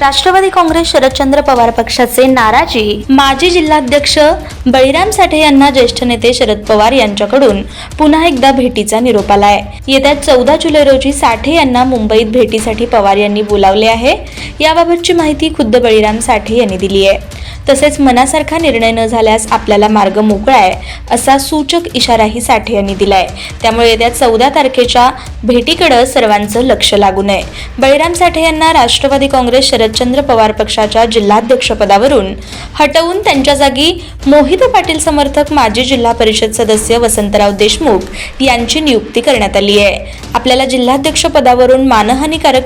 राष्ट्रवादी काँग्रेस शरदचंद्र पवार पक्षाचे नाराजी. माजी जिल्हाध्यक्ष बळीराम साठे यांना ज्येष्ठ नेते शरद पवार यांच्याकडून पुन्हा एकदा भेटीचा निरोप आलाय. येत्या चौदा जुलै रोजी साठे यांना मुंबईत भेटीसाठी पवार यांनी बोलावले आहे. याबाबतची माहिती खुद्द बळीराम साठे यांनी दिली आहे. तसेच मनासारखा निर्णय न झाल्यास आपल्याला मार्ग मोकळा आहे असा सूचक इशाराही साठे यांनी दिलाय. त्यामुळे येत्या चौदा तारखेच्या भेटीकडं सर्वांचं लक्ष लागू नये. बळीराम साठे यांना राष्ट्रवादी काँग्रेस शरदचंद्र पवार पक्षाच्या जिल्हाध्यक्षपदावरून हटवून त्यांच्या जागी मोहित पाटील समर्थक माजी जिल्हा परिषद सदस्य वसंतराव देशमुख यांची नियुक्ती करण्यात आली आहे. आपल्याला जिल्हाध्यक्ष पदावरून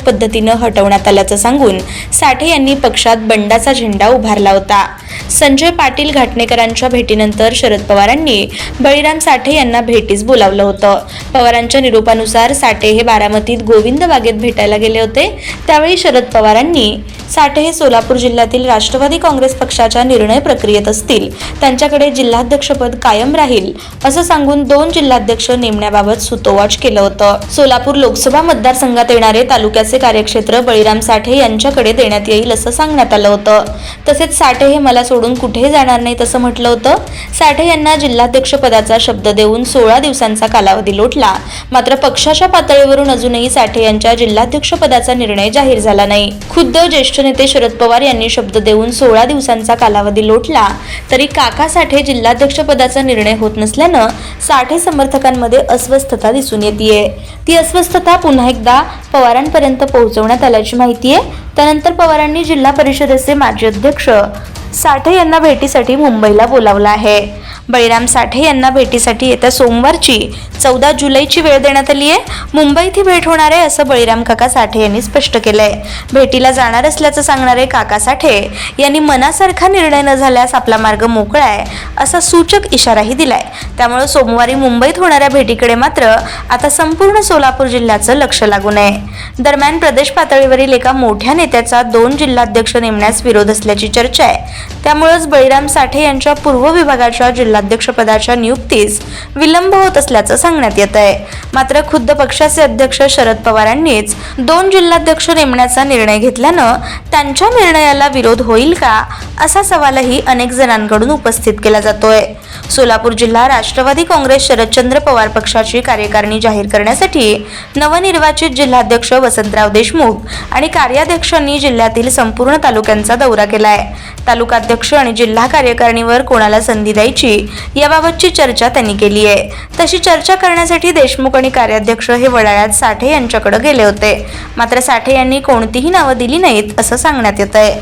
पद्धतीनं हटवण्यात आल्याचं सांगून साठे यांनी पक्षात बंडाचा झेंडा उभारला होता. संजय पाटील घाटणेकरांच्या भेटीनंतर शरद पवारांनी बळीराम साठे यांना भेटीस बोलावलं होतं. पवारांच्या निरोपानुसार साठे हे बारामतीत गोविंद बागेत भेटायला गेले होते. त्यावेळी शरद पवारांनी साठे हे सोलापूर जिल्ह्यातील राष्ट्रवादी काँग्रेस पक्षाच्या निर्णय प्रक्रियेत असतील. त्यांच्याकडे जिल्हाध्यक्षपद कायम राहील असं सांगून दोन जिल्हाध्यक्ष नेमण्याबाबत सुतोवाच केलं होतं. सोलापूर लोकसभा मतदारसंघात येणारे तालुक्याचे कार्यक्षेत्र बळीराम साठे यांच्याकडे देण्यात येईल असं सांगण्यात आलं होतं. तसेच साठे हे मला सोडून कुठेही जाणार नाहीत असं म्हटलं होतं. साठे यांना जिल्हाध्यक्षपदाचा शब्द देऊन सोळा दिवसांचा कालावधी लोटला. मात्र पक्षाच्या पातळीवरून अजूनही साठे यांच्या जिल्हाध्यक्षपदाचा निर्णय जाहीर झाला नाही. खुद्द ज्येष्ठ नेते शरद पवार यांनी शब्द देऊन सोळा दिवसांचा कालावधी लोटला. तरी काका साठे जिल्हाध्यक्षपदाचा निर्णय होत नसल्यानं साठे समर्थकांमध्ये अस्वस्थता दिसून येते ती अस्वस्थता पुन्हा एकदा पवारांपर्यंत पोहोचवण्यात आल्याची माहिती आहे. त्यानंतर पवारांनी जिल्हा परिषदेचे माजी अध्यक्ष साठे यांना भेटीसाठी मुंबईला बोलावलं आहे. बळीराम साठे यांना भेटीसाठी येत्या सोमवारची चौदा जुलैची वेळ देण्यात आली आहे. मुंबईत ही भेट होणार आहे असं बळीराम काका साठे यांनी स्पष्ट केलंय. भेटीला जाणार असल्याचं सांगणारे काका साठे. यांनी मनासारखा निर्णय न झाल्यास आपला मार्ग मोकळा आहे असा सूचक इशाराही दिलाय. त्यामुळे सोमवारी मुंबईत होणाऱ्या भेटीकडे मात्र आता संपूर्ण सोलापूर जिल्ह्याचं लक्ष लागून आहे दरम्यान प्रदेश पातळीवरील एका मोठ्या नेत्याचा दोन जिल्हाध्यक्ष नेमण्यास विरोध असल्याची चर्चा आहे. त्यामुळेच बळीराम साठे यांच्या पूर्व विभागाच्या जिल्हा जिल्हाध्यक्षपदाच्या नियुक्तीस विलंब होत असल्याचं सांगण्यात येत आहे. मात्र खुद्द पक्षाचे अध्यक्ष शरद पवारांनीच दोन जिल्हाध्यक्ष नेमण्याचा निर्णय घेतल्यानं त्यांच्या निर्णयाला विरोध होईल का असा सवालही अनेक जणांकडून उपस्थित केला जातोय. सोलापूर जिल्हा राष्ट्रवादी काँग्रेस शरदचंद्र पवार पक्षाची कार्यकारिणी जाहीर करण्यासाठी नवनिर्वाचित जिल्हाध्यक्ष वसंतराव देशमुख आणि कार्याध्यक्षांनी जिल्ह्यातील संपूर्ण तालुक्यांचा दौरा केलाय. तालुकाध्यक्ष आणि जिल्हा कार्यकारिणीवर कोणाला संधी द्यायची याबाबतची चर्चा त्यांनी केली आहे. तशी चर्चा करण्यासाठी देशमुख आणि कार्याध्यक्ष हे वडाळ्यात साठे यांच्याकडे गेले होते. मात्र साठे यांनी कोणतीही नावं दिली नाहीत असं सांगण्यात येत आहे